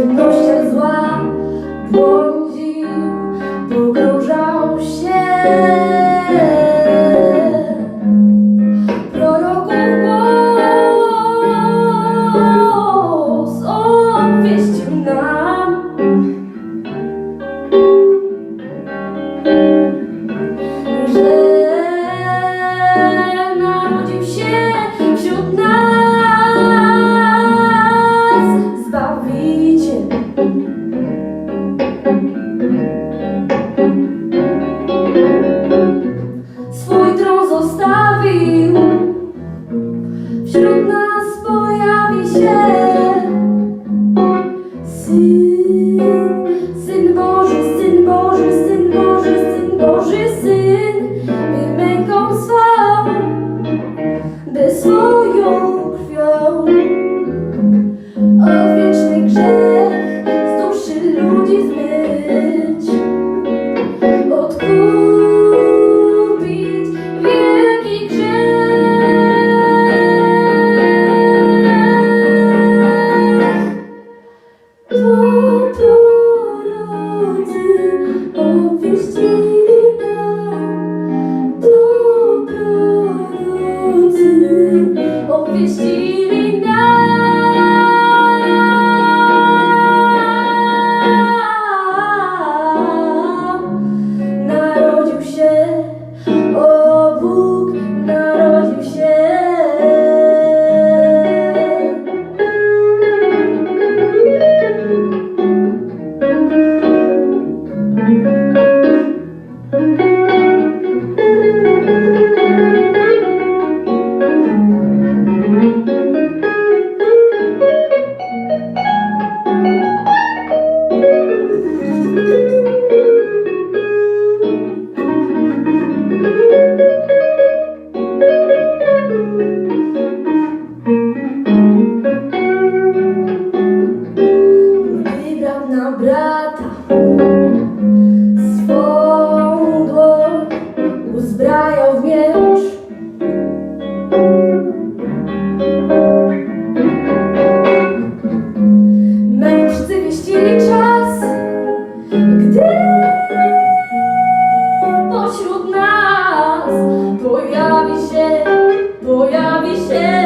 Don't Jane. Mężczycy wieścili czas, gdy pośród nas pojawi się, pojawi się.